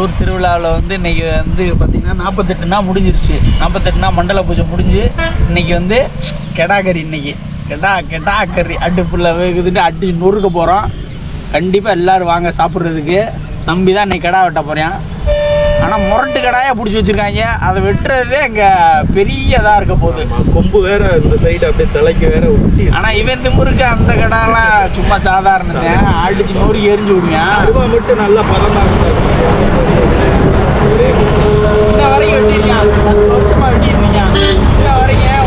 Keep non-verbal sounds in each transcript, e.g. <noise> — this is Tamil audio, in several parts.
ஊர் திருவிழாவில் வந்து இன்னைக்கு வந்து பார்த்தீங்கன்னா நாற்பத்தெட்டுனா முடிஞ்சிருச்சு. நாற்பத்தெட்டுனா மண்டல பூஜை முடிஞ்சு இன்னைக்கு வந்து கெடாக்கறி இன்னைக்கு. கெடா கெடா கறி அடுப்பில் வேகுதுன்னு அடிச்சு நொறுக்க போகிறோம் கண்டிப்பாக எல்லாரும் வாங்க சாப்பிட்றதுக்கு. நம்பி தான் இன்னைக்கு கெடா வெட்ட போகிறேன் ஆனால் முரட்டு கடாயாக பிடிச்சி வச்சுருக்காங்க. அதை வெட்டுறதே இங்கே பெரிய இதாக இருக்க போகுது. கொம்பு வேற இந்த சைடு அப்படியே தலைக்கு வேற ஒட்டி ஆனால் இவன் திமுருக்கு அந்த கடாலாம் சும்மா சாதாரணங்க. அடிச்சு நொறுக்கி எரிஞ்சு விடுவேன் அருவா மட்டும் நல்லா பதமா ஒரே இன்ன வரைக்கும் வெட்டிருக்கான் பத்து வருஷமா வெட்டிருந்தீங்க இன்ன வரைக்கும்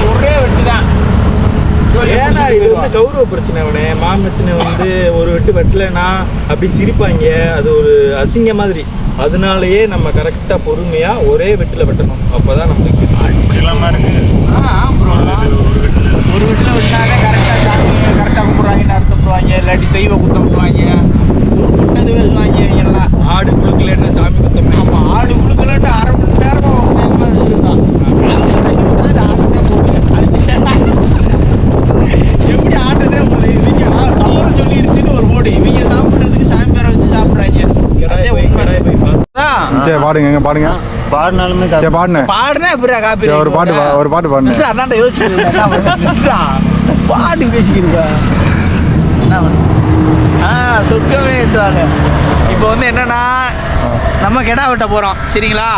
ஏன்னா இது வந்து கௌரவ பிரச்சனை அவனே. மாமச்சனை வந்து ஒரு வெட்டு வெட்டலைன்னா அப்படி சிரிப்பாங்க. அது ஒரு அசிங்க மாதிரி. அதனாலயே நம்ம கரெக்டா பொறுமையா ஒரே வெட்டுல வெட்டணும். அப்பதான் இருக்கு ஒரு வீட்டில் வெட்டினாலே கரெக்டாக சாமி கரெக்டாக கும்பிட்றாங்கன்னு அர்த்தப்படுவாங்க இல்லாட்டி தெய்வ குத்தம் பண்ணுவாங்க ஒரு குட்டது பேசுவாங்க எல்லாம் ஆடு குழுக்கலன்னு சாமி குத்தம் ஆமாம் ஆடு குழுக்கலன்ட்டு அரை மணி நேரமாக ஒரு டைம்லாம் எடுத்துருந்தான் அது மட்டும் விட்டுறது ஆட்டத்தை போட்டு அது சின்ன எப்படி ஆட்டதே போல இவங்க ஆ, சம்மதம் சொல்லிருச்சுன்னு ஒரு போடு இவங்க சாப்பிட்றதுக்கு சாமி பேரை வச்சு சாப்பிட்றாங்க கடாய் போய் கடாய் போய் பார்த்து அதான் சரி பாடுங்க எங்க பாடுங்க. பாடினாலுமே சரி பாடுங்க பாடுனா எப்படி காப்பி ஒரு பாட்டு பா- ஒரு பாட்டு பாடுங்க அதான்டா யோசிச்சு பாட்டு பேசிக்கிறா என்ன பண்ண? ஆ சொர்க்கமே எட்டுவாங்க இப்போ வந்து என்னன்னா நம்ம கெடா வெட்ட போறோம் சரிங்களா.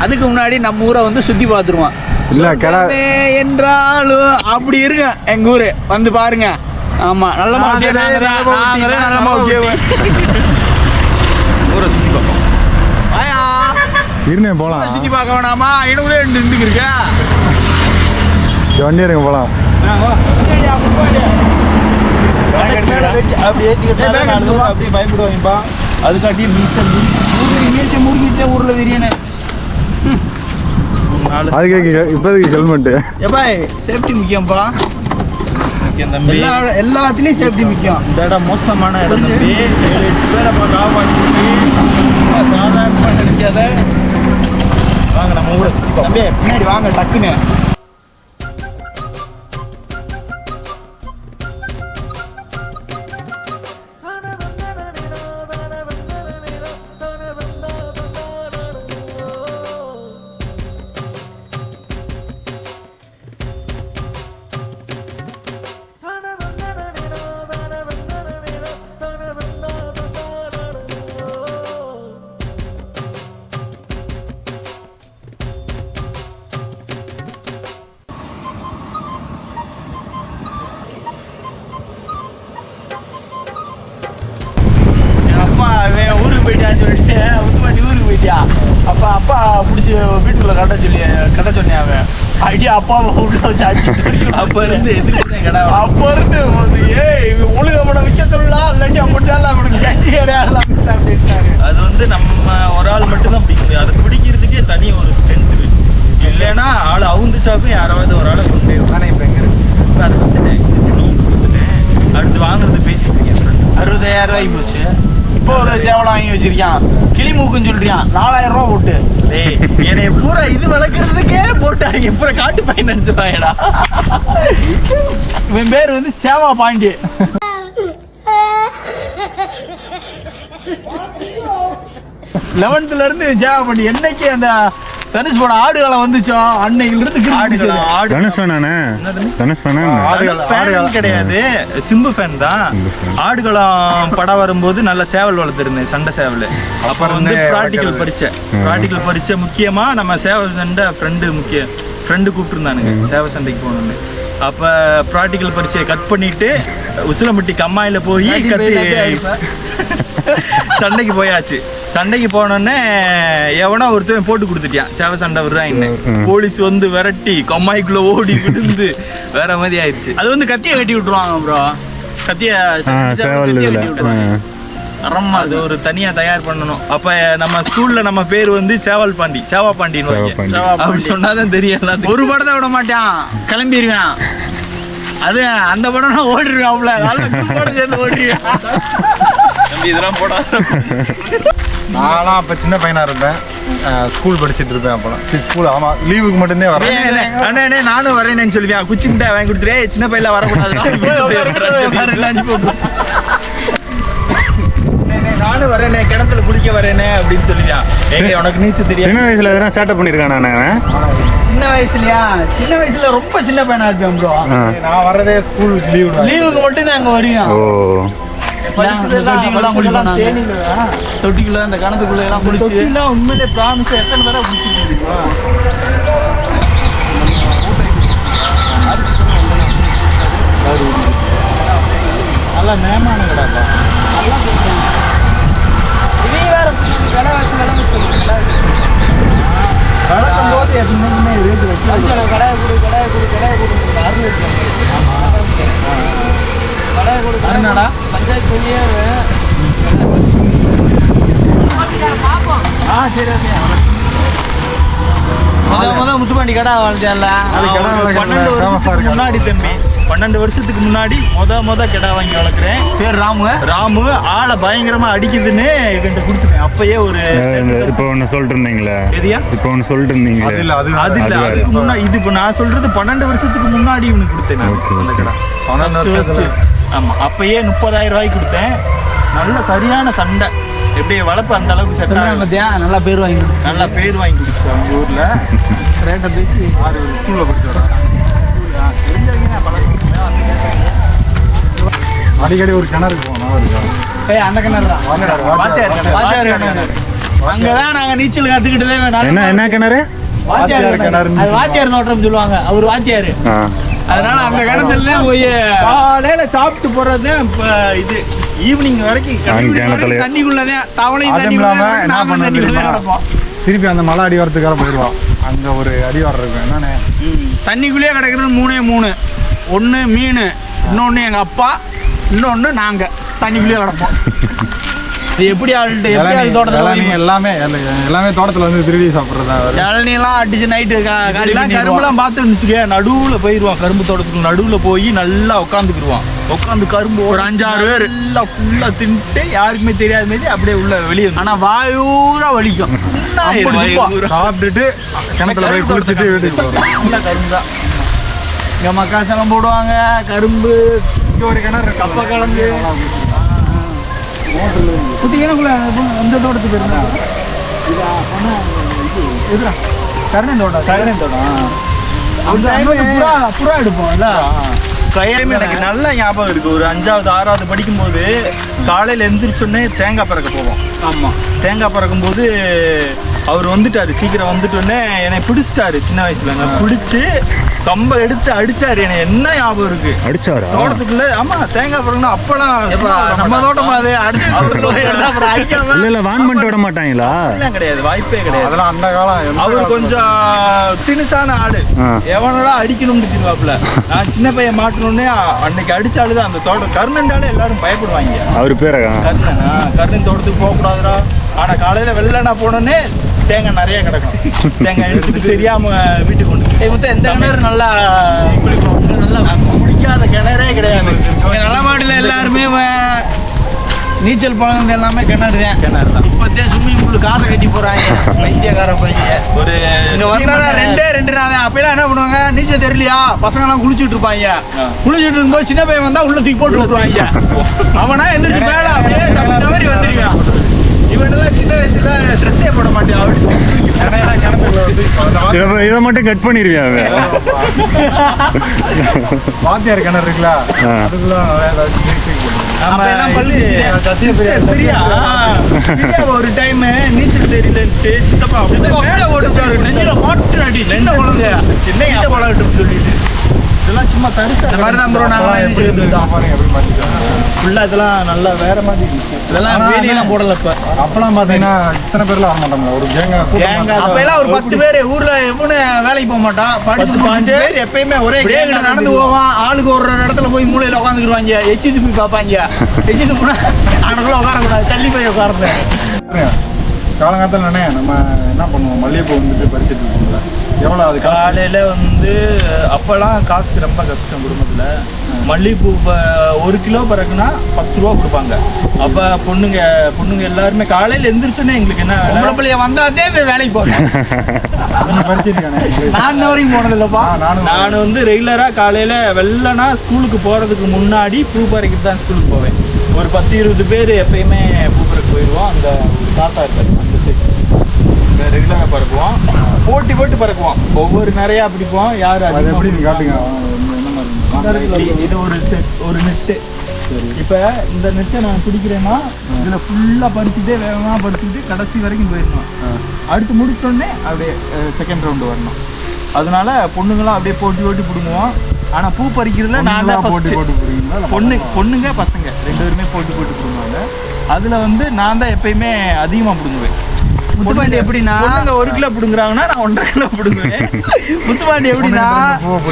அதுக்கு முன்னாடி நம்ம ஊரை வந்து சுத்தி பார்த்துருவோம். இல்ல, கெடா- என்றாலும் அப்படி இருக்கு எங்க ஊரு. வந்து பாருங்க. ஆமா நல்ல நாங்களே நல்ல நாங்களே நல்ல ஊட்டி. ஊரை சுத்தி பார்ப்போம் ஆயா இருங்க போலாம். சுத்தி பார்க்க வேணாமா? இனவுலே நின்று இருக்கா சரி, வண்டி எடுங்க போலாம். அப்படி தடவை அப்படியே பயப்படுவாங்கப்பா. அதுக்காட்டி மீசல் ஊர்ல திரியனே. நாலு அதுக்கு இப்போதைக்கு ஹெல்மெட்டு. எப்பா சேஃப்டி முக்கியம்ப்பா. முக்கியம் தம்பி. எல்லா எல்லாத்துலயும் சேஃப்டி முக்கியம். இந்த இடம் மோசமான இடம் தம்பி. எட்டு பேரை காப்பாற்றி சாதாரணமாக நினைக்காத. வாங்க நம்ம கூட சுற்றி பார்ப்போம். பின்னாடி வாங்க டக்குன்னு. கட்ட சொல்லி சொன்னேன் அவன். அடி அப்பாவை உள்ள வச்சு அப்போ இருந்து அப்ப இருந்து வந்து, ஏய் ஒழுங்க படம் விற்க சொல்லலாம் இல்லாட்டி அப்படிதான் அவனுக்கு கஞ்சி அப்படின்ட்டாரு. அது வந்து நம்ம ஒரு ஆள் மட்டும்தான் பிடிக்க முடியும். அதை பிடிக்கிறதுக்கே தனி ஒரு ஸ்ட்ரென்த் இல்லைன்னா ஆள் அவுந்துச்சாக்கும் யாராவது ஒரு ஆளை கொண்டு ஆனால் இப்போ எங்கே இப்போ அதை கொடுத்துட்டேன். அடுத்து வாங்குறது பேசிட்டு இருக்கேன். அறுபதாயிரம் ரூபாய்க்கு போச்சு. இப்போ ஒரு சேவலம் வாங்கி வச்சிருக்கான். கிளி மூக்குன்னு சொல்றியான் நாலாயிரம் ரூபா போட்டு. டேய் என்னை பூரா இது வளர்க்குறதுக்கே போட்டாங்க. பூரா காட்டு பையன் நினச்சிருவாங்கடா இவன் பேர் வந்து சேவா பாண்டி லெவன்த்ல இருந்து சேவா பாண்டி என்னைக்கு அந்த தனுஷ் படம் ஆடுகளம் வந்துச்சோ. அன்னைக்குல இருந்து பிடிச்சது. ஆடு தனுஷ் தனுஷ் கிடையாது. சிம்பு ஃபேன் தான். ஆடுகளம் படம் வரும்போது நல்ல சேவல் வளர்த்துருந்தேன் சண்டை சேவல். அப்போ வந்து ப்ராக்டிக்கல் ம். ப்ராக்டிக்கல் படித்த முக்கியமா நம்ம சேவல் சண்டை ஃப்ரெண்டு முக்கிய ஃப்ரெண்டு கூப்பிட்டுருந்தானுங்க. சேவை சண்டைக்கு போகணுன்னு அப்போ ப்ராக்டிக்கல் பரீட்சையை கட் பண்ணிட்டு உசிலம்பட்டி கம்மாயில போய் கத்தி. <laughs> சண்டைக்கு போயாச்சு. சண்டைக்கு போனோடனே எவனோ ஒருத்தன் போட்டு கொடுத்துட்டியான் சேவை சண்டை விடுறாங்க ம். போலீஸ் வந்து விரட்டி கம்மாய்க்குள்ள ஓடி விழுந்து வேற மாதிரி ஆயிடுச்சு. அது வந்து கத்தியை வெட்டி விட்டுருவாங்க ப்ரோ கத்திய ஆ சேவல் கத்தியை இதில் வெட்டி விட்டுருவாங்க அறமா அது ஒரு தனியா தயார் பண்ணணும் அப்ப நம்ம ஸ்கூல்ல நம்ம பேர் வந்து சேவல் பாண்டி சேவா பாண்டின்னு. அப்படி சொன்னாதான் தெரியும். ஒரு படத்தை விட மாட்டான் கிளம்பிடுவேன் அது அந்த படம்னா ஓடிடுவாப்ல கும்பலோட சேர்ந்து ஓடிடுவேன் இதெல்லாம் போடா நான்லாம் அப்போ சின்ன பையனா இருந்தேன் ஸ்கூல் படிச்சிட்டு இருப்பேன் அப்போலாம் ஸ்கூல் ஆமாம் லீவுக்கு மட்டும்தான் வரேன் அண்ணே அண்ணே நானும் வரேன்னு சொல்லுவேன் குச்சி மிட்டாய் வாங்கி கொடுத்துரு "ஏய், சின்ன பையில வரக்கூடாது நானும் வரேனே கிணத்துல குளிக்க வரேனே அப்படின்னு சொல்லியான் ஏங்க உனக்கு நீச்சல் தெரியாது? சின்ன வயசுல எதனா ஸ்டார்ட் பண்ணிருக்கானா அவன்? சின்ன வயசுலயா? சின்ன வயசுல ரொம்ப சின்ன பையனா இருப்பேன் ப்ரோ. நான் வரதே ஸ்கூல் லீவ் லீவுக்கு மட்டும் நாங்க வருவோம் ஓ. தொட்டிக்குள்ள அந்த கணத்துக்குள்ள எல்லாம் குளிச்சு. தொட்டிலாம் உண்மையிலே ப்ராமிஸ் எத்தனை தடவை தெரியுமா நல்லா மேமான வளர்க்கும் போது எப்பவுமே ரேட்டு வைக்க என்னடா ஆ சரி ஓகே முத முத முத்துப்பாண்டி கடை வாழ்ந்தேன்ல முன்னாடி தம்பி பன்னெண்டு வருஷத்துக்கு முன்னாடி முத முத கிடா வாங்கி வளர்க்குறேன். பேர் ராமு? ராமு ஆளை பயங்கரமா அடிக்குதுன்னு இவன்ட்ட கொடுத்துட்டேன். அப்பயே ஒரு இப்போ ஒன்று சொல்லிட்டு இருந்தீங்களே எதியா? இப்போ ஒன்று சொல்லிட்டு இருந்தீங்களே அது இல்ல அது அது இல்ல. அதுக்கு முன்னாடி இது இப்போ நான் சொல்றது பன்னெண்டு வருஷத்துக்கு முன்னாடி இவனுக்கு கொடுத்தேன் நான் Okay, அந்த okay. கடை. பன்னெண்டு First, வருஷத்துல. first. ஆமா அப்பயே முப்பதாயிரம் ரூபாய்க்கு கொடுத்தேன். நல்ல சரியான சண்டை. எப்படி வளர்ப்பு அந்த அளவுக்கு செட் பார்த்தியா நல்லா பேர் வாங்கி. நல்லா பேர் வாங்கி கொடுத்துச்சு அவங்க ஊர்ல. ரேட்டை பேசி ஆறு ஸ்கூல்ல படிச்சு வரேன் தெரிஞ்சவங்க பழக்கம். அடிக்கடி ஒரு போனோம் இருக்கோம். ஏய் அந்த கிணறு தான். வாத்தியார், வாத்தியார் கிணறு. கிணறு. அங்கதான் நாங்க நீச்சல் கத்துக்கிட்டதே என்ன என்ன கிணறு? வாத்தியார் கிணறு. அது வாத்தியார் தோட்டம் சொல்லுவாங்க. அவர் வாத்தியார். அதனால அந்த கிணத்துல போய் காலையில சாப்பிட்டு போறது இப்ப இது. ஈவினிங் வரைக்கும் தண்ணிக்குள்ளதான். தவளையும் என்ன நாம? கிடப்போம். திருப்பி அந்த மலை அடிவாரத்துக்காக போயிடுவான் அங்க ஒரு அடிவாரம் இருக்கும். என்னன்னு? தண்ணிக்குள்ளேயே கிடக்கிறது மூணே மூணு. ஒன்று மீன் இன்னொன்று எங்கள் அப்பா இன்னொன்று நாங்கள் தண்ணிக்குள்ளேயே கிடப்போம். இது எப்படி ஆள்கிட்ட எப்படி ஆள் தோட்டத்தில் எல்லாமே எல்லா- எல்லாமே தோட்டத்துல வந்து திருடி சாப்பிட்றதா இளநீலாம் அடிச்சு நைட்டு எல்லாம் கரும்புலாம் பார்த்து இருந்துச்சுக்க நடுவுல போயிருவான் கரும்பு தோட்டத்துக்கு நடுவுல போய் நல்லா உட்காந்துக்குருவான் உட்காந்து கரும்பு ஒரு அஞ்சாறு பேர். நல்லா ஃபுல்லா தின்ட்டு யாருக்குமே தெரியாத மாதிரி அப்படியே உள்ள வெளியே ஆனால் வாயூரா வலிக்கும். சாப்பிட்டுட்டு கிணத்துல போய் குளிச்சுட்டு வீட்டுக்கு போகிறோம் கரும்பு தான் இங்கே மக்காச்சலம் போடுவாங்க கரும்பு இங்க ஒரு கிணறு. கப்பை கிழங்கு குட்டி கிணக்குள்ள இந்த தோட்டத்துக்கு போயிருந்தாங்க எதுரா? கருணை தோட்டம். கருணை தோட்டம் அந்த புறா புறா எடுப்போம்ல கையமே எனக்கு நல்ல ஞாபகம் இருக்கு. ஒரு அஞ்சாவது ஆறாவது படிக்கும்போது காலையில எந்திரிச்சோடனே தேங்காய் பறக்க போவோம். ஆமா. தேங்காய் பறக்கும் போது அவர் வந்துட்டாரு சீக்கிரம் வந்துட்டோடனே என்னை பிடிச்சிட்டாரு. சின்ன வயசுல நான் பிடிச்சி கம்ப எடுத்து அடிச்சாரு. எனக்கு என்ன ஞாபகம் இருக்கு? அடிச்சாரா? தோட்டத்துக்குள்ள ஆமா தேங்காய் பறக்கணும் அப்பெல்லாம் நம்ம தோட்டமா அது அடிக்காம. இல்ல இல்ல வான் பண்ணிட்டு விட மாட்டாங்களா கிடையாது வாய்ப்பே கிடையாது. அதெல்லாம் அந்த காலம் அவர் கொஞ்சம் தினுசான ஆளு ஆ. எவனடா அடிக்கணும்னு தின்வாப்ல நான் சின்ன பையன் மாட்டணுன்னே அன்னைக்கு அடிச்சாலுதான் அந்த தோட்டம். கர்ணன்டாலே எல்லாரும் பயப்படுவாங்க. அவர் பேரா கர்ணன் கர்ணன் தோட்டத்துக்கு போகக்கூடாதுடா. ஆனா காலையில வெள்ளனா போனோடனே தேங்காய் நிறைய கிடக்கும். தேங்காய் எடுத்துட்டு தெரியாம வீட்டுக்கு கொண்டு ஏய் முத்து இந்த கிணறு நல்லா குளிக்கும்? நல்லா குளிக்காத கிணறே கிடையாது. இங்க நல்லமாடியில் எல்லாருமே நீச்சல் பழகுறது எல்லாமே கிணறு தான். கிணறு தான். இப்போதே ஸ்விம்மிங் பூல் காசை கட்டி போறாங்க. வைத்தியக்கார பையன். ஒரு இங்க வந்தா ரெண்டே ரெண்டு நாள் அப்பெல்லாம் என்ன பண்ணுவாங்க? நீச்சல் தெரியலையா? பசங்க எல்லாம் குளிச்சுட்டு இருப்பாங்க. குளிச்சுட்டு இருக்கும்போது சின்ன பையன் வந்தா உள்ள தூக்கி போட்டு விட்டுருவாங்க. அவனா எந்திரிச்சு மேல அப்படியே தவறி வந்துருவான் இவனெல்லாம் சின்ன வயசுல ட்ரெஸ்ஸே போட மாட்டான் வாத்தியார் இதை மட்டும் கட் பண்ணிருவியா அவன்? வாத்தியார் கிணறு இருக்குல்ல. அதுக்குள்ள ஒரு டைம் நீச்சல் தெரியலன்ட்டு சித்தப்பா மேல ஓட்டுட்டாரு நெஞ்சில மாட்டு அடி. சின்ன குழந்தை சின்ன பழகட்டும் சொல்லிட்டு. இதெல்லாம் சும்மா தரிசா இந்த மாதிரி தான் bro நாங்க அப்பெல்லாம் எப்படி இருந்துச்சு பாருங்க எப்படி மாட்டிட்டாங்க. ஃபுல்லா இதெல்லாம் நல்லா வேற மாதிரி இதெல்லாம் வேலியெல்லாம் போடல இப்ப. அப்பெல்லாம் பாத்தீங்கன்னா இத்தனை பேர்லாம் வர மாட்டாங்க ஒரு கேங்க Gang ஆ அப்ப எல்லாம் ஒரு பத்து பேர் ஊர்ல எவனு வேலைக்கு போக மாட்டான். படிச்சு பாஞ்சு பேர் எப்பயுமே ஒரே இங்கிட்டு நடந்து போவான். ஆளுக்கு ஒரு இடத்துல போய் மூலையில உட்காந்துக்கிடுவாங்க எச்சி துப்பி பார்ப்பாங்க. <laughs> எச்சி துப்புனா அவனுக்குள்ள உட்காரக்கூடாது. தள்ளி போய் உட்காருது காலங்காலத்துல நம்ம என்ன பண்ணுவோம்? மல்லிகைப்பூ வந்துட்டு பறிச்சுட்டு இருக்கோம்ல எவ்வளோ அது காலையில வந்து அப்பெல்லாம் காசுக்கு ரொம்ப கஷ்டம் குடும்பத்துல. மல்லிகைப்பூ ப- ஒரு கிலோ பிறகுனா பத்து ரூபா கொடுப்பாங்க. அப்ப பொண்ணுங்க பொண்ணுங்க எல்லாருமே காலையில எந்திரிச்சோன்னே எங்களுக்கு என்ன வேலை? பிள்ளைய வந்தாதே வேலைக்கு பறிச்சிருக்கானே. நான் வரைக்கும் போனது இல்லப்பா நானும் நான் வந்து ரெகுலரா காலையில வெள்ளனா ஸ்கூலுக்கு போறதுக்கு முன்னாடி பூ பறிக்கிட்டு தான் ஸ்கூலுக்கு போவேன். ஒரு பத்து இருபது பேர் எப்பயுமே பூ பறிக்க போயிடுவோம் அந்த தாத்தா இருக்காரு அந்த ரெகுலராக பறக்குவோம். போட்டி போட்டு பறக்குவோம் ஒவ்வொரு நிறையா பிடிப்போம். யார் அது எப்படி காட்டுங்க? இது- ஒரு செட் ஒரு நெட்டு இப்போ இந்த நெட்டை நான் பிடிக்கிறேன்னா இதில் ஃபுல்லாக பறிச்சுட்டே வேகமாக பறிச்சுட்டு கடைசி வரைக்கும் போயிடணும். அடுத்து முடிச்சோடனே அப்படியே செகண்ட் ரவுண்டு வரணும். அதனால பொண்ணுங்களாம் அப்படியே போட்டி போட்டி பிடுங்குவோம். ஆனால் பூ பறிக்கிறதுல நான் தான் போட்டி போட்டு பொண்ணு பொண்ணுங்க பசங்க. ரெண்டு பேருமே போட்டி போட்டு பிடுங்குவாங்க. அதில் வந்து நான் தான் எப்பயுமே அதிகமாக பிடுங்குவேன். முத்துப்பாண்டி எப்படின்னா ஒரு கிலோ பிடுங்குறாங்கன்னா நான் ஒன்றரை கிலோ பிடுங்குவேன். <laughs> முத்துப்பாண்டி எப்படின்னா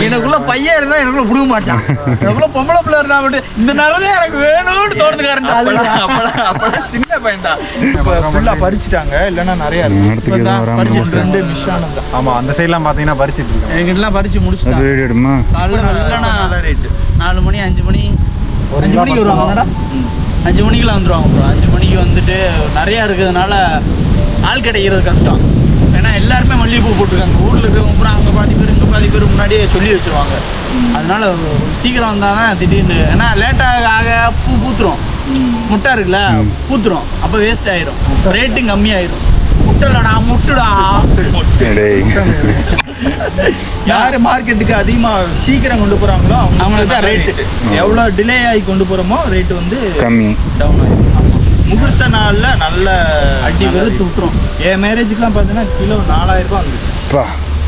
எனக்குள்ள பையன் இருந்தா எனக்குள்ள புடுங்க மாட்டான். எனக்குள்ள பொம்பளை பிள்ளை இருந்தா மட்டும் இந்த நேரம் எனக்கு வேணும்னு தோணுதுக்காரன் அப்பெல்லாம் அப்பெல்லாம் சின்ன பையன்டா. இப்போ ஃபுல்லாக பறிச்சுட்டாங்க. இல்லைன்னா நிறையா பறிச்சு. ரெண்டு மிஸ் ஆனது ஆமா அந்த சைட்லாம் பாத்தீங்கன்னா பறிச்சிட்டு இருக்காங்க எங்கிட்டலாம் பறிச்சு எடுமா? காலைல ரேட்டு நாலு மணி அஞ்சு மணி. ஒரு அஞ்சு மணிக்கு வருவாங்கடா அஞ்சு மணிக்கெல்லாம் வந்துருவாங்க ப்ரோ அஞ்சு மணிக்கு வந்துட்டு நிறையா இருக்கிறதுனால ஆள் கிடைக்கிறது கஷ்டம். ஏன்னா எல்லாருமே மல்லிகைப்பூ போட்டிருக்காங்க. ஊரில் இருக்கிறவங்க பூரா அங்கே பாதி பேர் இங்கே பாதி பேர் முன்னாடியே சொல்லி வச்சிருவாங்க. அதனால சீக்கிரம் வந்தாங்கன்னா திடீர்னு ஏன்னா லேட்டாக ஆக பூ பூத்துரும். முட்டை இருக்குல்ல பூத்துரும். அப்போ வேஸ்ட் ஆயிரும். ரேட்டும் கம்மியாயிரும். முட்டைலடா முட்டுடா. யார் மார்க்கெட்டுக்கு அதிகமாக சீக்கிரம் கொண்டு போகிறாங்களோ அவங்களுக்கு தான் rate. எவ்வளோ டிலே ஆகி கொண்டு போகிறோமோ ரேட்டு வந்து கம்மி. டவுன் ஆகிடும் முகூர்த்த நாளில் நல்ல அடி வெளுத்து விட்டுரும். என் மேரேஜுக்குலாம் பார்த்தீங்கன்னா கிலோ நாலாயிரம் ரூபாய் வந்துச்சு. பா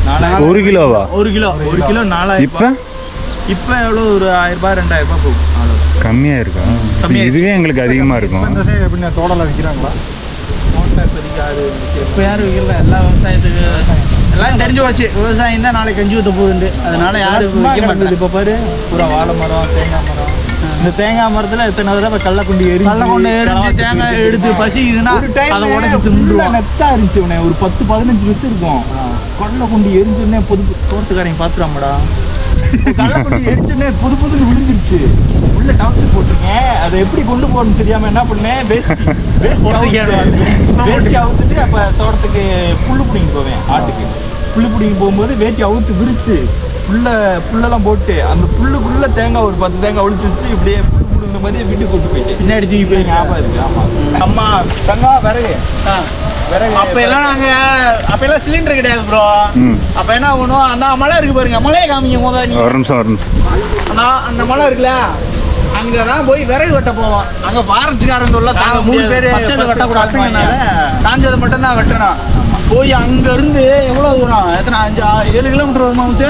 நாலாயிரம் ஒரு கிலோவா? ஒரு கிலோ ஒரு கிலோ நாலாயிரம் இப்ப? ரூபாய். இப்போ எவ்வளோ? ஒரு ஆயிரம் ரூபாய் ரெண்டாயிரம் ரூபாய் போகும். அவ்வளோதான் கம்மியா இருக்கா கம்மியா இதுவே எங்களுக்கு அதிகமா இருக்கும். இந்த சைடு எப்படின்னா தோடலாம் விற்கிறாங்களா? இப்போ யாரும் வைக்கல. எல்லா விவசாயத்துக்கு எல்லாம் தெரிஞ்சு போச்சு. விவசாயம் தான் நாளைக்கு கஞ்சி ஊற்ற போகுதுண்டு அதனால யாரும் சும்மா வைக்க கிடந்தது மாட்டாங்க. இப்போ பாரு. பூரா வாழை மரம் தேங்காய் மரம். இந்த தேங்காய் மரத்துல எத்தனை தடவை கடல கொண்டு எரிஞ்சு கல்ல கொண்டு எரிஞ்சு தேங்காய் எடுத்து பசிக்குதுன்னா ஒரு டைம் அதை உடச்சி தின்றுவோம். நெத்தா இருந்துச்சு உடனே ஒரு பத்து பதினஞ்சு வருஷம் இருக்கும். கடலை கொண்டு எரிஞ்சுன்னே புது தோட்டத்துக்காரங்க பாத்துறாமடா கடலை கொண்டு <laughs> எரிஞ்சுன்னே புது புதுன்னு விழுந்துருச்சு. உள்ள டாப்ஸ் போட்டிருக்கேன். அதை எப்படி கொண்டு போகணும்னு தெரியாம என்ன பண்ணேன் வேஸ்ட் வேஸ்ட் வேஸ்ட் அவுத்துட்டு அப்ப தோட்டத்துக்கு புல்லு பிடிங்கி போவேன் ஆட்டுக்கு. புல்லு பிடிங்கி போகும்போது வேட்டி அவுத்து விரிச்சு புல்ல புல்லெல்லாம் போட்டு அந்த புல்லுக்குள்ள தேங்காய் ஒரு பத்து தேங்காய் ஒழிச்சு வச்சு இப்படியே புல்லு பிடுங்க மாதிரி வீட்டுக்கு கொண்டு போயிட்டேன் பின்னாடி தூக்கி போய் ஞாபகம் இருக்கு ஆமா. அம்மா தங்கா விறகு. விறகு அப்ப எல்லாம் நாங்க அப்ப எல்லாம் சிலிண்டர் கிடையாது ப்ரோ அப்ப என்ன பண்ணுவோம் அந்த மலை இருக்கு பாருங்க மலையை காமிங்க முத நீ ஒரு நிமிஷம் ஒரு நிமிஷம். அந்த மலை இருக்குல்ல அங்கதான் போய் விறகு வெட்ட போவோம். அங்க ஃபாரஸ்ட்காரன் சொல்ல தாங்க நாங்க மூணு பேர் பச்சதை வெட்டக்கூடாது. காஞ்சதை மட்டும் தான் வெட்டணும் போய் அங்க இருந்து எவ்வளவு தூரம்? எத்தனை அஞ்சு ஏழு கிலோமீட்டர் வருமா வந்து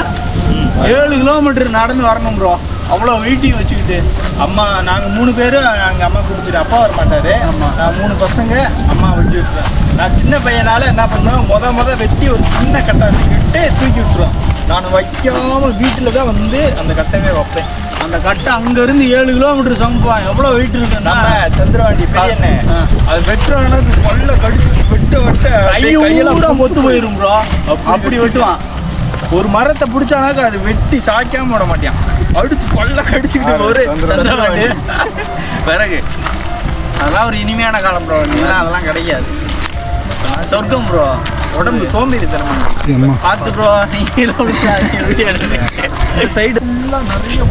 ஏழு கிலோமீட்டர் நடந்து வரணும் ப்ரோ அவ்வளோ வெயிட்டிங் வச்சுக்கிட்டு. அம்மா நாங்க மூணு பேரும் எங்க அம்மா குடிச்சிட்டு அப்பா வர மாட்டாரு ஆமா. நான் மூணு பசங்க அம்மா வெட்டி விட்டுருவேன். நான் சின்ன பையனால என்ன பண்ணுவேன் முத முத வெட்டி ஒரு சின்ன கட்டை தூக்கிட்டு தூக்கி விட்டுருவேன். நான் வைக்காம வீட்டுல தான் வந்து அந்த கட்டையே வைப்பேன். அந்த கட்டை அங்க இருந்து ஏழு கிலோமீட்டர் சமைப்பான் எவ்வளோ வெயிட் இருக்குன்னா? நம்ம சந்திரவாண்டி ஆ. அது வெட்டுறாங்கன்னா கொல்ல கடிச்சு வெட்ட வெட்ட கையெல்லாம் கையூட பொத்து போயிரும் ப்ரோ அப்படி வெட்டுவான். ஒரு மரத்தை பிடிச்சானாக்க அது வெட்டி சாய்க்காம விட மாட்டான் அடிச்சு கொல்ல கடிச்சுக்கிட்டு ஒரு பிறகு அதெல்லாம் ஒரு இனிமையான காலம் ப்ரோ நீங்களாம் அதெல்லாம் கிடைக்காது. சொர்க்கம் ப்ரோ உடம்பு சோம்பேறி தரமா பார்த்து ப்ரோ நீங்களும் சைடு ஃபுல்லாக நிறைய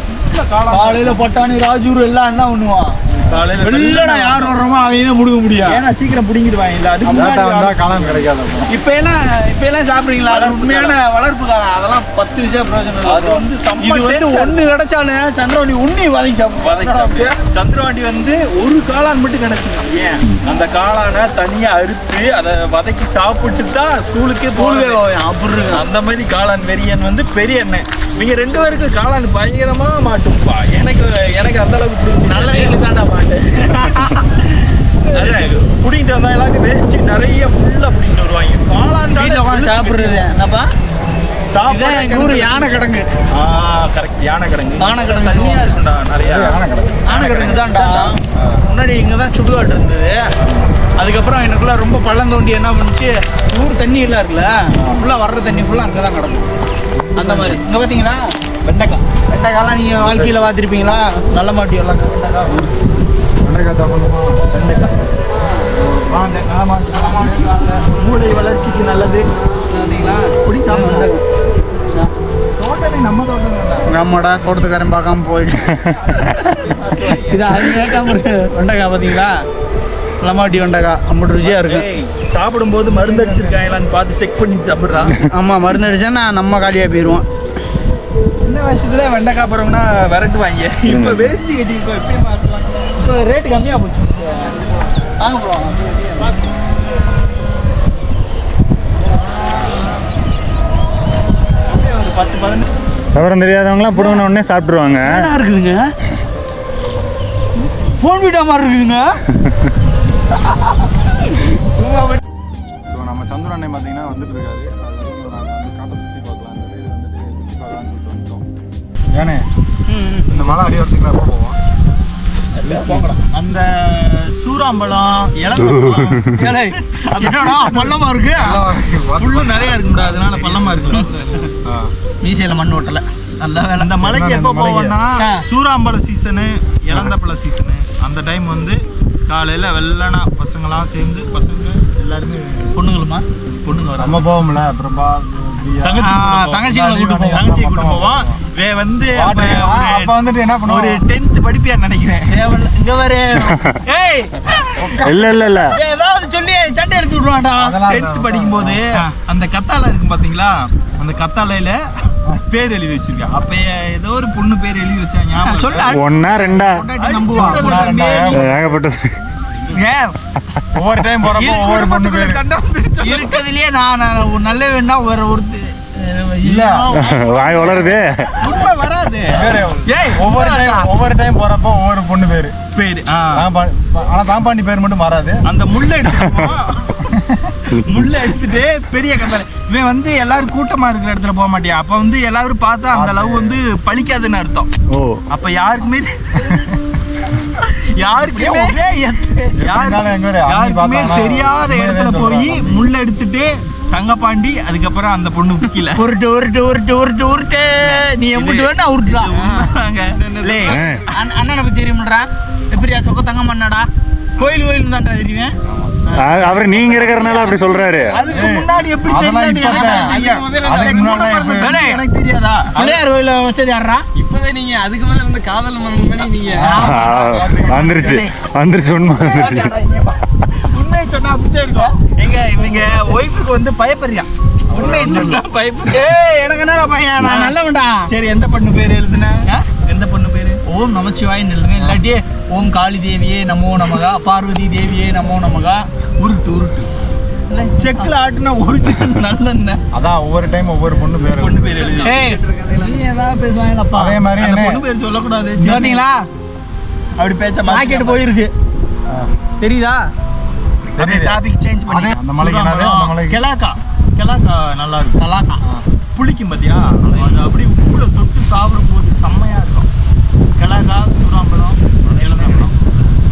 காலையில பட்டாணி ராஜூர் எல்லாம் என்ன பண்ணுவான்? வெளிலடா யார் வர்றோமோ அவங்க தான் முடுக்க முடியும் ஏன்னா சீக்கிரம் பிடிங்கிடுவாங்க இல்ல அதுக்கு வந்தா முன்னாடி காளான் கிடைக்காது. இப்ப எல்லாம் இப்ப எல்லாம் சாப்பிடுறீங்களா? அது உண்மையான வளர்ப்பு காலம் அதெல்லாம் பத்து விஷயம் பிரயோஜனம் இல்லை. அது. வந்து இது வந்து ஒண்ணு கிடைச்சாலும் சந்திரவணி உண்ணி வதக்கி வதக்கி சாப்பிடுவோம் சாப்பிடு. சந்திரவாண்டி வந்து ஒரு காளான் மட்டும் கிடைச்சிருக்கு. ஏன்? அந்த காளானை தனியா அறுத்து அதை வதக்கி சாப்பிட்டு தான் ஸ்கூலுக்கே போவேன். அப்படி அந்த மாதிரி காளான் வெறியன் வந்து பெரிய நீங்க ரெண்டு பேருக்கு காளான் பயங்கரமா மாட்டும்பா எனக்கு எனக்கு அந்த அளவுக்கு பிடிக்கும் நல்ல அதான் பிடிங்கிட்டு வந்தா எல்லாருக்கும் வேஸ்ட் நிறைய ஃபுல்லா பிடிங்கிட்டு வருவாங்க. உட்காந்து சாப்பிடுறது. என்னப்பா? ஊர் யானை கிடங்கு ஆ கரெக்ட் யானை கிடங்கு யானை கிடங்கு. தண்ணியா இருக்கும்டா நிறைய. யானை கிடங்கு. யானை கிடங்கு தான்டா முன்னாடி இங்கே தான் சுடுகாட்டு இருந்தது. அதுக்கப்புறம் எனக்குள்ள ரொம்ப பள்ளம் தோண்டி என்ன பண்ணுச்சு ஊர் தண்ணி எல்லாம் இருக்குல்ல ஃபுல்லாக வர்ற தண்ணி ஃபுல்லாக அங்கே தான் கிடக்கும். அந்த மாதிரி. இங்கே பார்த்தீங்களா வெண்டைக்காய். வெண்டைக்காலாம் நீங்கள் வாழ்க்கையில் பார்த்துருப்பீங்களா? நல்ல மாட்டி எல்லாம் வெண்டைக்காய். வெண்டைக்காய் சாப்பிடணுமா வாங்க ஆமா மூளை வளர்ச்சிக்கு நல்லது இப்படி சாப்பிடுங்க. நம்மடா தோட்டத்துக்காரன் பார்க்காம போயிட்டு. இது அது கேட்காம இருக்கு வெண்டைக்காய் பார்த்தீங்களா? லமாட்டி வெண்டைக்காய் அம்பட்டு ருசியாக இருக்கும் சாப்பிடும்போது மருந்து அடிச்சிருக்காங்களான்னு பார்த்து செக் பண்ணி சாப்பிட்றா. ஆமாம் மருந்து அடிச்சா நம்ம காலியாக போயிடுவோம் சின்ன வயசுல வெண்டைக்காய் விரட்டுவாங்க. இப்போ வேஸ்ட் கட்டி இப்போ எப்பயும் மாற்றலாம் இப்போ ரேட்டு கம்மியாக போச்சு. வாங்க பத்து பதினஞ்சு விவரம் தெரியாதவங்களாம் பிடுங்கின உடனே சாப்பிட்ருவாங்க என்ன இருக்குதுங்க? ஃபோன் வீட்டா மாதிரி இருக்குதுங்க. ஸோ நம்ம சந்துரு அண்ணன் பார்த்தீங்கன்னா வந்துட்டு இருக்காரு அது வரைக்கும் நாங்கள் வந்து காட்டை சுற்றி பார்க்கலாம் சொல்லி வந்துட்டு சுற்றி பார்க்கலாம்னு சொல்லிட்டு வந்துட்டோம். ஏனே? இந்த மலை அடிவாரத்துக்குலாம் எப்போ போவோம். அந்த சூறாம்பழம் <laughs> என்னடா பள்ளமா இருக்கு? முள்ளு நிறைய இருக்கும்டா அதனால பள்ளமா இருக்கு. மீசையில் மண் ஓட்டல. நல்ல வேலை. அந்த மலைக்கு எப்போ. போவோம்னா. சூறாம்பழ சீசனு இளந்தப்பழ சீசனு அந்த டைம் வந்து காலையில் வெள்ளனா பசங்களாம் சேர்ந்து பசங்க எல்லாருமே பொண்ணுங்களுமா? பொண்ணுங்க நம்ம போவோம்ல அப்புறம் பா தங்கச்சி ஆ, கூட்டு போவோம். தங்கச்சிங்களை கூட்டு போவோம். வே வந்து அப்ப ஒரு- வந்துட்டு என்ன ஒரு பண்ணுவோம் டென்த் படிப்பியா நினைக்கிறேன்? இங்க வரு <laughs> ஏய்! இல்லை இல்லை இல்லை. ஏதாவது சொல்லி சட்டை எடுத்து விடுவான்டா. அதெல்லாம் டென்த் படிக்கும்போது அந்த கத்தாழை இருக்கும் பாத்தீங்களா? அந்த கத்தாழையில பேர் எழுதி வச்சிருக்கா அப்ப ஏதோ ஒரு பொண்ணு பேர் எழுதி வச்சாங்க ஞாபகம் சொல்லு இருக்கா? ஒன்றா ரெண்டா? நம்புவான். ஏகப்பட்டது. ஒவ்வொரு டைம் போகிறப்போ இரு ஒவ்வொரு பொண்ணு பேர் இருக்கிறதுலயே நான் ஒரு நல்ல வேணா ஒரு ஒருத்தர் இல்ல. வாய் வளருது. உண்மை வராது. ஏய் ஒவ்வொரு டைம் ஒவ்வொரு டைம் போறப்போ ஒவ்வொரு பொண்ணு பேரு. பேரு ஆனா தாம்பாண்டி பேர் மட்டும் மாறாது அந்த முள்ளை எடுத்துட்டு முள்ளை எடுத்துட்டு பெரிய கத்தாழை இவன் வந்து எல்லாரும் கூட்டமா இருக்கிற இடத்துல போக மாட்டியா? அப்ப வந்து எல்லாரும் பார்த்தா அந்த லவ் வந்து பழிக்காதுன்னு அர்த்தம். ஓ. அப்ப யாருக்குமே யாருக்குமே ஒரே ஒரு யாருக்குமே தெரியாத இடத்துல போய். முள்ள எடுத்துட்டு தங்கப்பாண்டி அதுக்கப்புறம் அந்த பொண்ணு கீழே உருட்டு உருட்டு உருட்டு உருட்டு உருட்டு. நீ எம்பிட்டு வேணா ஆ. அண்ணனை பத்தி தெரியுமாடா எப்படியா சொக்க தங்க பண்ணடா? கோயில் கோயில் தான்டா தெரியுவேன் அவர் நீங்க இருக்கிறனால அப்படி சொல்றாரு. முன்னாடி எப்படி எனக்கு தெரியாதா? பிள்ளையார் கோயில வச்சது யாரா இப்பதான் நீங்க அதுக்கு மேல வந்து காதல் மனம் பண்ணி நீங்க வந்துருச்சு. வந்துருச்சு உண்மை வந்துருச்சு. உண்மையை சொன்னா இருக்கும். எங்க இவங்க ஒய்ஃபுக்கு வந்து பயப்படுறியா? உண்மையை சொன்னா பயப்படுறியா ஏய் எனக்கு என்னடா பையன்? நான் நல்லவன்டா. சரி எந்த பொண்ணு பேர் எழுதுன? ஓம் நமச்சிவாய் நில்லுங்க இல்லாட்டி ஓம் காளி தேவியே நமோ நமகா பார்வதி தேவியே நமோ நமகா. உருட்டு உருட்டு. இல்ல, செக்கில் ஆட்டுனா ஒரிஜினல் நல்லெண்ணெய். அதான் ஒவ்வொரு டைம் ஒவ்வொரு பொண்ணு பேர் பொண்ணு பேர் நீ ஏதாவது அதே மாதிரி பொண்ணு பேர் சொல்லக்கூடாது. இங்க பாத்தீங்களா அப்படி பேச்ச மார்க்கெட் போயிருக்கு. தெரியுதா? டாபிக் சேஞ்ச் பண்ணி. அந்த மலைக்கு என்னது? அந்த மலைக்கு- கெலாக்கா. கெலாக்கா நல்லா இருக்கும். கலாக்கா புளிக்கும் பாத்தியா? அது அப்படியே உப்புல தொட்டு சாப்பிடும் போது செம்மையா இருக்கும். கிழக்கா சுறாம்பழம் இளந்தாம்பழம்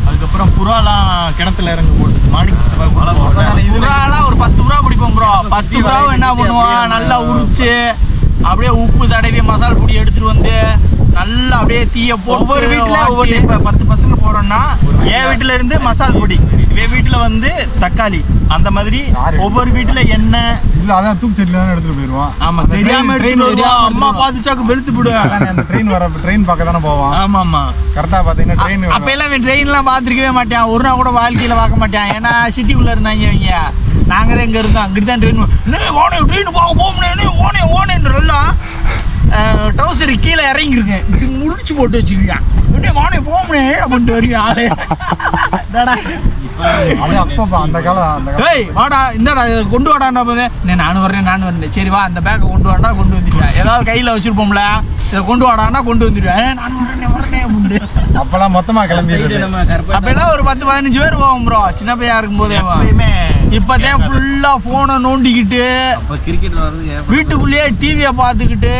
அதுக்கப்புறம் புறாலாம் கிணத்துல இறங்க போட்டு மாணிக்க புறாலாம் ஒரு பத்து ரூபா பிடிப்போம் ப்ரோ பத்து ரூபா என்ன பண்ணுவான் நல்லா உரிச்சு அப்படியே உப்பு தடவி மசால் பொடி எடுத்துட்டு வந்து நல்லா அப்படியே தீய போட்டு ஒவ்வொரு வீட்டுல ஒவ்வொரு பத்து பசங்க போறோம்னா என் வீட்டுல இருந்து மசால் பொடி? இவன் வீட்டுல வந்து தக்காளி. அந்த மாதிரி? ஒவ்வொரு வீட்டுல எண்ணெய். இல்ல அதான் தூக்கு செட்டில தான் எடுத்துட்டு ஆமா அந்த தெரியாம அம்மா பாத்துச்சாக்கு வெளுத்து அந்த ட்ரெயின் வர ட்ரெயின் பார்க்க தானே போவான். ஆமா ஆமா கரெக்டா பாத்தீங்கன்னா ட்ரெயின் அப்ப எல்லாம் ட்ரெயின்லாம் பார்த்துருக்கவே மாட்டான். ஒரு நாள் கூட வாழ்க்கையில பார்க்க மாட்டான். ஏன்னா சிட்டிக்குள்ள இருந்தாங்க இவங்க. நாங்க தான் இங்க இருந்தோம். அங்கிட்டு தான் ட்ரெயின் ஓனே ட்ரெயின் பார்க்க போகணும் ஓனே ஓனேன்றெல்லாம் ட்ரௌசர் கீழே இறங்கிருக்கு இப்படி முடிச்சு போட்டு வச்சுருக்கான். அப்படியே வானே போகணும் அப்படின்ட்டு வருவீங்க ஆளே. <laughs> என்னடா? அந்த காலம் வாடா இந்தாடா கொண்டு வாடா போது வரேன் நான் வரேன் சரி வா அந்த பேக்கை கொண்டு வாடா கொண்டு வந்து ஏதாவது கையில் வச்சிருப்போம்ல இதை கொண்டு வாடான்னா கொண்டு வந்துடுவேன். "ஏய், நானும் வரேனே வரேனே அப்படின்ட்டு அப்பெல்லாம் மொத்தமா கிளம்பிடுறது. நம்ம கருப்பா அப்பெல்லாம் ஒரு பத்து பதினஞ்சு பேர் போவோம் ப்ரோ சின்ன பையா இருக்கும் போதே எப்பயுமே இப்பதான் ஃபுல்லா போனை நோண்டிக்கிட்டு அப்ப கிரிக்கெட் வர்றது வீட்டுக்குள்ளேயே டிவியை பார்த்துக்கிட்டு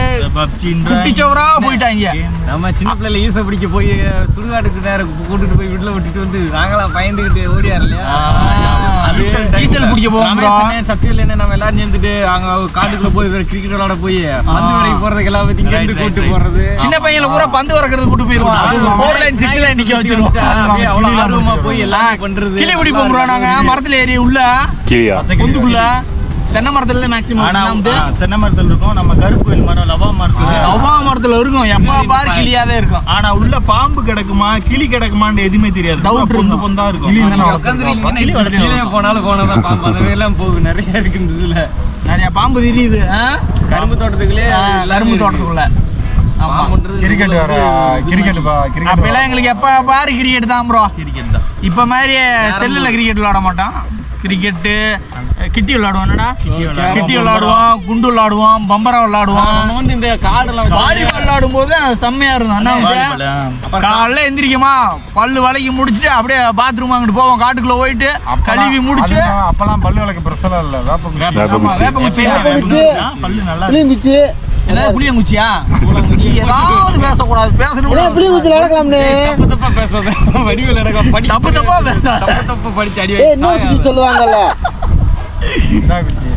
குட்டிச்சவரா போயிட்டாங்க. நம்ம சின்ன பிள்ளைல ஈச பிடிக்க போய் சுடுகாட்டுக்கு நேரம் கூட்டிட்டு போய் வீட்டுல விட்டுட்டு வந்து நாங்களாம் பயந்துகிட்டு ஓடியார் இல்லையா அது டீசல் பிடிக்க போவோம் ப்ரோ சத்தியம் என்ன நம்ம எல்லாரும் சேர்ந்துட்டு அங்க காட்டுக்குள்ள போய் கிரிக்கெட் விளையாட போய் பந்து வரைக்கும் போறதுக்கு எல்லாம் பத்தி கூட்டு right. போறது. சின்ன பையன்ல பூரா பந்து வரக்கிறது கூட்டு போயிருவான். ஃபோர் லைன் சிக்ஸ் லைன் நிக்க வச்சிருவோம். அவ்வளவு ஆர்வமா போய் எல்லாம் பண்றது. கிளி ப்ரோ நாங்க. மரத்துல ஏறி உள்ள. கிளியா? பொந்துக்குள்ள தென்னை மரத்துல மேக்ஸிமம் ஆனா தென்னை மரத்துல இருக்கும். நம்ம கருப்புவேல் மரம் லவா மரத்துல அவ்வா மரத்துல இருக்கும். எப்ப பாரு கிளியாவே இருக்கும். ஆனா உள்ள பாம்பு கிடக்குமா கிளி கிடக்குமான்னு எதுவுமே தெரியாது. Doubt பொந்து இருக்கும். பொந்தா இருக்கும். போனாலும் போனதான் பாம்பு அந்த மாதிரிலாம் போகுது. நிறைய இருக்கு இதுல. நிறைய பாம்பு தெரியுது. ஆ? கரும்பு தோட்டத்துக்குள்ளே ஆ, கரும்பு தோட்டத்துக்குள்ள. கிரிக்கெட் வேற கிரிக்கெட் கிரிக்கெட் அப்பெல்லாம் எங்களுக்கு எப்ப பாரு கிரிக்கெட் தான் ப்ரோ கிரிக்கெட் தான். இப்ப மாதிரி செல்லுல கிரிக்கெட் விளையாட மாட்டோம். கிரிக்கெட்டு கிட்டி விளையாடுவோம் என்னடா? கிட்டி விளையாடுவோம் குண்டு விளையாடுவோம் பம்பரம் விளையாடுவோம் நம்ம வந்து இந்த காடெல்லாம் வாலிபால் விளையாடும் போது செம்மையா இருக்கும். என்ன? காலைல எந்திரிக்குமா பல்லு வளைக்கி முடிச்சுட்டு அப்படியே பாத்ரூம் அங்கிட்டு போவோம். காட்டுக்குள்ள போயிட்டு கழுவி முடிச்சு அப்பெல்லாம் பல்லு விளக்கு பிரச்சனை இல்ல. பல்லு நல்லா. புளியங்குச்சி. என்ன புளியங்குச்சியா? ஏதாவது பேசக்கூடாது. பேசணும் தப்பு தப்பா பேசாத. வடிவில் எனக்கு படி தப்பு தப்பா பேசாத. தப்பு தப்பா படிச்சு அடி வச்சு சொல்லுவாங்கல்ல இதாகுச்சி.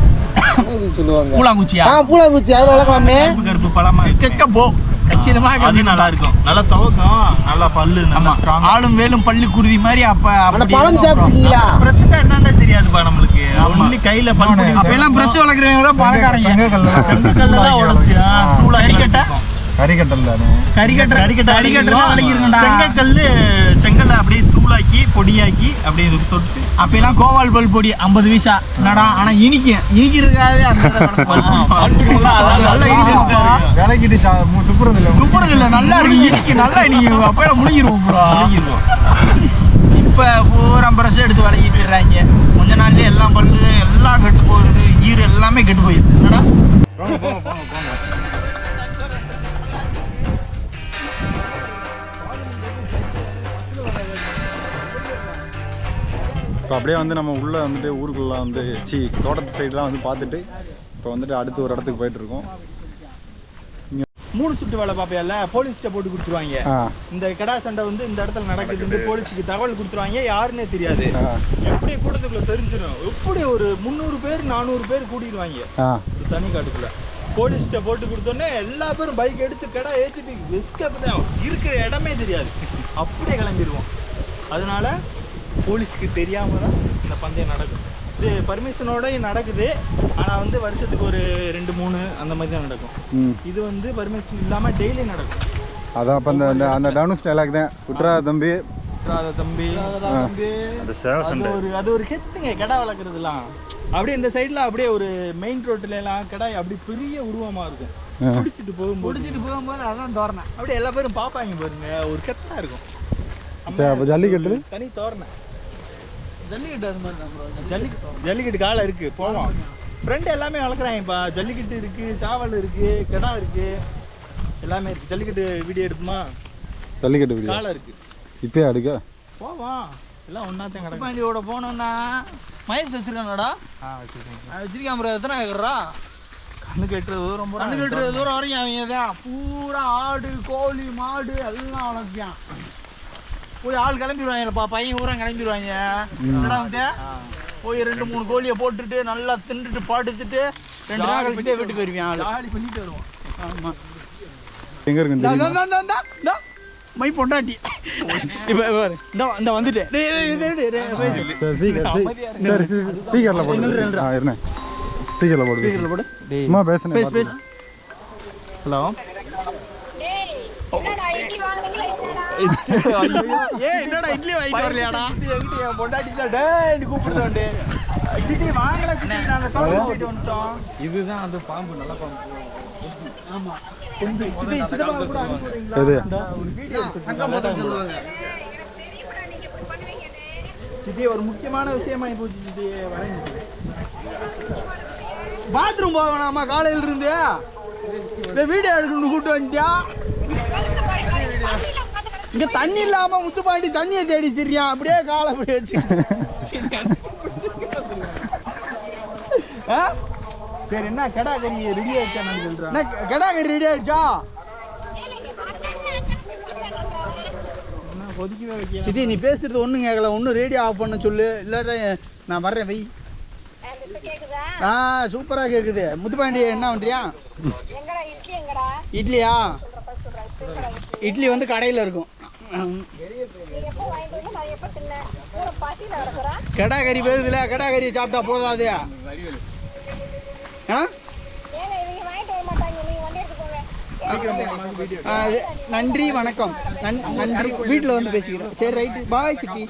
பூலாங்குச்சியா? ஆ பூலாங்குச்சி. அதுல வளர்க்கலாமே கருப்பு பழமா. கெக்க போ. கச்சிதமா அது நல்லா இருக்கும் நல்லா துவக்கும். நல்லா பல்லு ஸ்ட்ராங் ஆளும் வேலும் பள்ளி குருதி மாதிரி அப்ப அந்த பழம். சாப்பிட்டீங்களா பிரச்சனை என்னன்னு தெரியாதுப்பா நம்மளுக்கு. ஒன்லி கையில பல்லு அப்ப எல்லாம் பிரஷ் வளர்க்குறவங்க பழக்காரங்க செங்கக்கல்ல செங்கக்கல்லாம் உடைச்சு, ஆ, ஸ்டூலா கறிக்கட்டை? கறிக்கட்டல் தானே கறிக்கட்டை. கறிக்கட்டை கறிக்கட்டை வளைக்கிருக்கா செங்கக்கல்லு செங்கல்ல அப்படியே தூளாக்கி பொடியாக்கி அப்படியே தொட்டு அப்ப எல்லாம் கோவால் பல் பொடி ஐம்பது பைசா என்னடா ஆனா இனிக்கும் இனிக்கிறதுக்காகவே அந்த நல்லா இனிக்கும் விலைக்கிட்டு துப்புறது இல்ல துப்புறது இல்ல நல்லா இருக்கு. இனிக்கு நல்லா இனிக்கு. அப்ப முழுங்கிருவோம் ப்ரோ. இப்ப பூரா பிரஷ் எடுத்து வளைக்கிட்டுறாங்க கொஞ்ச நாள்லயே எல்லாம் பல்லு எல்லாம் கெட்டு போயிடுது. ஈரு எல்லாமே கெட்டு போயிடுது. என்னடா? இப்போ அப்படியே வந்து நம்ம உள்ளே வந்துட்டு ஊருக்குள்ள வந்து சி தோட்டத்து சைட்லாம் வந்து பார்த்துட்டு இப்போ வந்துட்டு அடுத்து ஒரு இடத்துக்கு போயிட்டு இருக்கோம். மூணு சுட்டு வேலை பாப்பையால போலீஸ்கிட்ட போட்டு கொடுத்துருவாங்க. இந்த கடா சண்டை வந்து இந்த இடத்துல நடக்குதுன்னு போலீஸுக்கு தகவல் கொடுத்துருவாங்க யாருன்னே தெரியாது. எப்படி கூட்டத்துக்குள்ள தெரிஞ்சிடும்? எப்படி ஒரு முந்நூறு பேர் நானூறு பேர் கூட்டிடுவாங்க ஒரு தனி காட்டுக்குள்ள. போலீஸ்கிட்ட போட்டு கொடுத்தோன்னே எல்லா பேரும் பைக் எடுத்து கடை ஏற்றிட்டு எஸ்கேப் தான். இருக்கிற இடமே தெரியாது. அப்படியே கிளம்பிடுவோம். அதனால போலீஸ்க்கு தெரியாம தான் இந்த பந்தயம் நடக்கும். இது பர்மிஷனோட நடக்குது. ஆனால் வந்து வருஷத்துக்கு ஒரு ரெண்டு மூணு அந்த மாதிரி தான் நடக்கும். ம். இது வந்து பர்மிஷன் இல்லாமல் டெய்லி நடக்கும். அதான் அப்போ அந்த அந்த- அந்த டவுன்ஸ் டைலாக் தான். குட்ரா தம்பி. ராதா தம்பி. அது ஒரு அது ஒரு கெத்துங்க கிடா வளர்க்குறதுலாம். அப்படியே இந்த சைடுல அப்படியே ஒரு மெயின் ரோட்ல எல்லாம் கிடாய் அப்படி பெரிய உருவமா இருக்கும். ஆ. பிடிச்சிட்டு போகும்போது. முடிச்சிட்டு போகும்போது அதான் தோரணை. அப்படியே எல்லா பேரும் பார்ப்பாங்க பாருங்க. ஒரு கெத்தா இருக்கும். சரி அப்போ ஜல்லிக்கட்டு? தனி தோரணை. ஜல்லிக்கட்டு அது மாதிரி தான் ப்ரோ ஜல்லிக்கட்டு. ஜல்லிக்கட்டு காலை இருக்கு போவோம். ஃப்ரெண்ட் எல்லாமே வளர்க்குறாங்கப்பா. ஜல்லிக்கட்டு இருக்கு சாவல் இருக்கு கிடா இருக்கு. எல்லாமே இருக்கு. ஜல்லிக்கட்டு வீடியோ எடுப்புமா? ஜல்லிக்கட்டு வீடியோ காலை இருக்கு. இப்பயே அடுக்க போவோம். எல்லாம் ஒன்றா தான் கிடக்கும் பாண்டியோட போனோம்னா மயசு வச்சிருக்கானடா ஆ வச்சுருக்கேன். வச்சிருக்கான் ப்ரோ எத்தனை ஏக்கரா கண்ணு கட்டுறது தூரம் கண்ணு கட்டுற தூரம் வரைக்கும் அவங்க தான் பூரா ஆடு கோழி மாடு எல்லாம் வளர்ப்பான் போய் ஆள் கிளம்பிடுவாங்கப்பா பையன் பூரா கிளம்பிடுவாங்க. என்னடா வந்து? போய் ரெண்டு மூணு கோழியை போட்டுட்டு நல்லா தின்னுட்டு படுத்துட்டு ரெண்டு நாள் கழிச்சுட்டே வீட்டுக்கு வருவான் ஆள்? ஜாலி பண்ணிட்டு வருவோம். ஆமா. எங்கே. மை பொண்டாட்டி. இப்ப பாரு. இந்த இந்த வந்துட்டேன் ஸ்பீக்கரில் போடு. ஆ இருண்ணே ஸ்பீக்கரில் போடு ஸ்பீக்கரில் போடு. சும்மா பேசுனேன் பேசு பேசு. ஹலோ டேய் என்னடா இட்லி வாங்குனீங்களா இல்லடா ஏய் என்னடா? இட்லி வாங்கிட்டு வரலையாடா? என்கிட்ட என் பொண்டாட்டி தான் டேய் கூப்பிடுறோம் டே சிட்டி வாங்கல சிட்டி நாங்க தோட்டம் போயிட்டு வந்துட்டோம். இதுதான் அந்த பாம்பு நல்ல பாம்பு. சிட்டி கூட? எது? இந்த ஒரு வீடியோ சொல்லுவாங்க. எனக்கு தெரியும்டா நீங்க இப்படி பண்ணுவீங்கன்னு சிட்டி ஒரு முக்கியமான விஷயமா போச்சு சிட்டி வரேன் பாத்ரூம் போக வேணாமா காலையில இருந்து இப்ப வீடியோ எடுக்கணும் கூட்டு வந்துட்டியா வந்து பாருங்க பசியில உட்காந்து கிடக்கு இங்க தண்ணி இல்லாம முத்துப்பாண்டி தண்ணியை தேடி தெரியான் அப்படியே காலை அப்படியே வச்சு? சரி என்ன? கடா கறி ரெடி ஆயிடுச்சா நான் சொல்றேன் என்ன கடா கறி ரெடி ஆயிடுச்சா சித்தி நீ பேசுறது ஒண்ணும் கேட்கல. ஒன்றும் ரேடியோ ஆஃப் பண்ண சொல்லு. இல்லாட்ட நான் வர்றேன் வை. ஆ சூப்பரா கேக்குது. முத்துப்பாண்டி என்ன பண்றியா? எங்கடா இட்லி எங்கடா? இட்லியா? இட்லி வந்து கடையில இருக்கும். கடா கறி வேகுதுல கடா கறி சாப்பிட்டா போதாது நன்றி வணக்கம். நன்- நன்றி. வீட்டில் வந்து பேசிக்கிறோம். சரி ரைட்டு. பாய் சிட்டி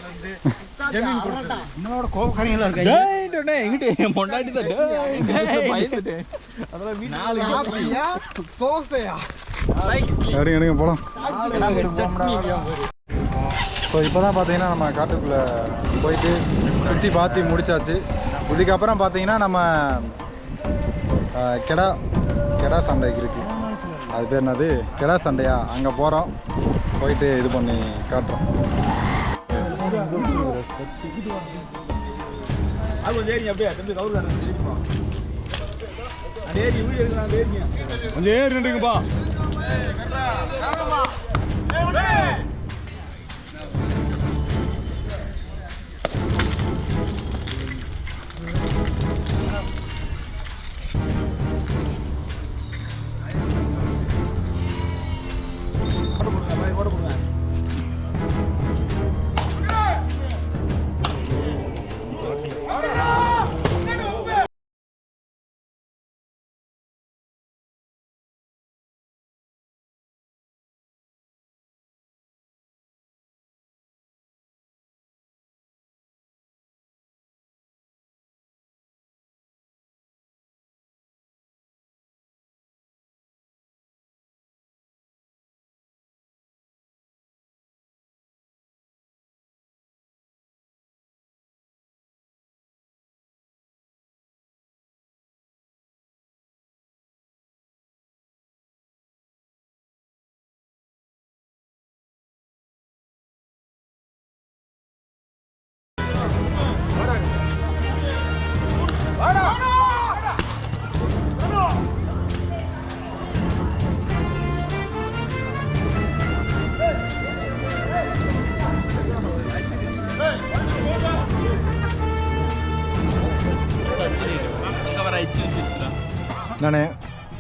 நம்மளோட கோபக்காரங்களா இருக்காங்க. எங்கிட்ட? பொண்டாட்டி தான். எடுங்க போகலாம் ஸோ இப்போ தான் பார்த்தீங்கன்னா நம்ம காட்டுக்குள்ளே போயிட்டு சுற்றி பார்த்து முடிச்சாச்சு. இதுக்கப்புறம் பார்த்தீங்கன்னா நம்ம கெடா கெடா சண்டைக்கு இருக்கு. அது பேர் என்னது? கெடா சண்டையா? அங்கே போகிறோம் போயிட்டு இது பண்ணி காட்டுறோம். அது கொஞ்சம் ஏறிங்க அப்படியே கவுரு கொஞ்சம் ஏறி நின்றுங்கப்பா.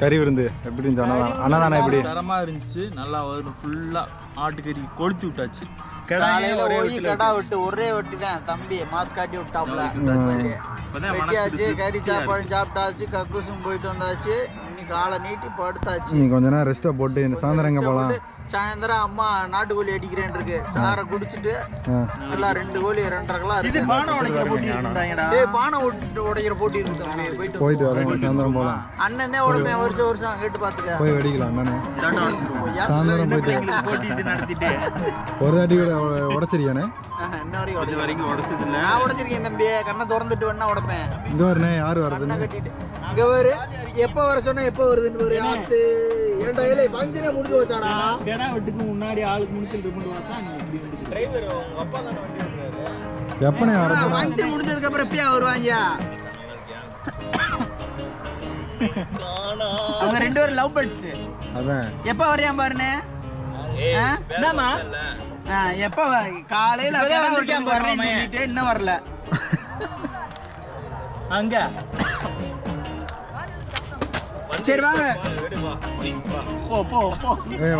கறி விருந்து எப்படி இருந்துச்சு அண்ணா அண்ணா எப்படி? தரமா இருந்துச்சு. நல்லா வரும். ஃபுல்லா ஆட்டுக்கறி கொளுத்தி விட்டாச்சு. கடா விட்டு ஒரே வெட்டி தான் தம்பி மாஸ்க் காட்டி விட்டாப்ல வெட்டியாச்சு கறி. சாப்பாடு சாப்பிட்டாச்சு கக்கூசும் போயிட்டு வந்தாச்சு. இன்னைக்கு காலை நீட்டி படுத்தாச்சு. நீ கொஞ்ச நேரம் ரெஸ்ட்டை போட்டு இந்த சாயந்தரம் எங்கே போகலாம் சாயந்தரம் அம்மா நாட்டுக்கோழி அடிக்கிறேன் இருக்கு சாரை குடிச்சிட்டு எல்லாம் ரெண்டு கோழி ரெண்டரை கிலோ இருக்கு பானை உடைக்கிற போட்டி இருந்தாங்கடா. ஏய் பானை விட்டு உடைக்கிற போட்டி இருக்கு போயிட்டு போயிட்டு வரேன் சாயந்தரம் போகலாம். அண்ணன் தான் உடம்பேன் வருஷம் வருஷம் கேட்டு பாத்துக்க. போய் வெடிக்கலாம் அண்ணனே? சாயந்தரம் போயிட்டு போட்டி இது நடத்திட்டு. ஒரு தாட்டி கூட உடச்சிருக்கானே இன்ன வரைக்கும் உடைக்கல. வரைக்கும் உடைச்சது இல்ல நான் உடைச்சிருக்கேன் தம்பி. கண்ணை திறந்துட்டு வேணா உடைப்பேன். இங்கே வரனே யார் வர்றதுன்னு. கட்டிட்டு. இங்க வரு எப்ப வர சொன்னா எப்ப வருதுன்னு வரு ஆத்து. ஏன்டா ஏலே ஃபங்க்ஷனே முடிஞ்சு வச்சாடா கிடா வெட்டுக்கு முன்னாடி ஆளுக்கு முடிச்சுட்டு இருக்கு பார்த்தா நீ இப்படி வந்துட்டு டிரைவர் உங்க அப்பா தானே வண்டி ஓட்டுறாரு. எப்பனே வர்றது ஃபங்க்ஷன் முடிஞ்சதுக்கு அப்புறம் எப்பயா வருவாங்க? அவங்க ரெண்டு பேரும் லவ் பேர்ட்ஸ் அதான். எப்ப வரையா? என்னம்மா? ஆ, எப்ப வ- காலையில வரேன்னு பாரு, சொல்லிட்டு இன்னும் வரல. அங்க. சரி வாங்க. போ போ போ. ஏய்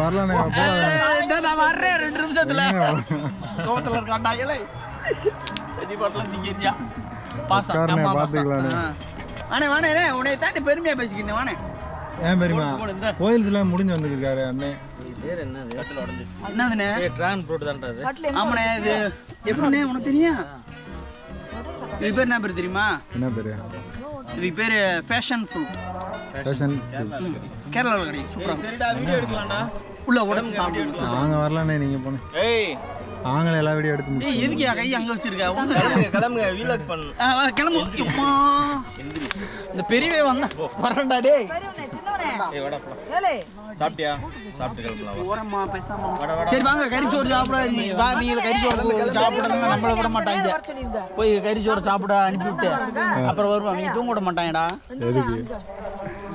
இந்த நான் வர்றேன். ரெண்டு நிமிஷத்துல. கோவத்துல இருக்காண்டா இலை. நீ பாட்டலாம் அம்மா பாசம். பார்த்துக்கலாண்ணே. ஆ. வாணே உன்னை தாண்டி பெருமையா பேசிக்கிறேன் வாணே. ஏன் பெரியமா கோயிலுக்குலாம் முடிஞ்சு வந்துருக்காரு அண்ணே. என்னதுண்ணே? ட்ரான் போட்டு தான்டா ஆமாண்ணே இது எப்படிண்ணே உனக்கு தெரியும் இது பேர் என்ன பேர் தெரியுமா? என்ன பேரு? இதுக்கு பேர் ஃபேஷன் ஃப்ரூட் ஃபேஷன் கேரளாவில் கிடைக்கும். சூப்பராக சரிடா வீடியோ எடுக்கலாம்டா. உள்ள உடம்பு சாப்பிடுங்க நாங்கள் வரலானே நீங்கள் போனேன் ஏய். நாங்களே எல்லா வீடியோ எடுத்து ஏய் எதுக்கு என் கை அங்க வச்சிருக்க? கிளம்புங்க வீலாக் பண்ணு. ஆ, வா, கிளம்பு. இந்த பெரியவே வந்தா. வரண்டா டேய். ஏய் வாடா போலாம். சாப்பிட்டியா? சாப்பிட்டு கிளம்பலாம் ஓரம்மா பேசாம. சரி வாங்க கறிச்சோறு சாப்பிட நீ. வா நீ கறிச்சோறு சாப்பிடணும் நம்மள விட மாட்டாங்க. போய் கறிச்சோறு சாப்பிட அனுப்பிவிட்டு. அப்புறம் வருவான். நீ தூங்க விட மாட்டாங்கடா.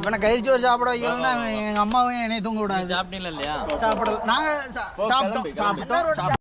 எதுக்கு இவனை கறிச்சோறு சாப்பிட வைக்கலன்னா எங்க அம்மாவும் என்னைய தூங்க விடாது. சாப்பிட்டீங்களா இல்லையா? சாப்பிடல. நாங்க சா- சாப்பிட்டோம் சாப்பிட்டோம் சாப்பிட்டோம்.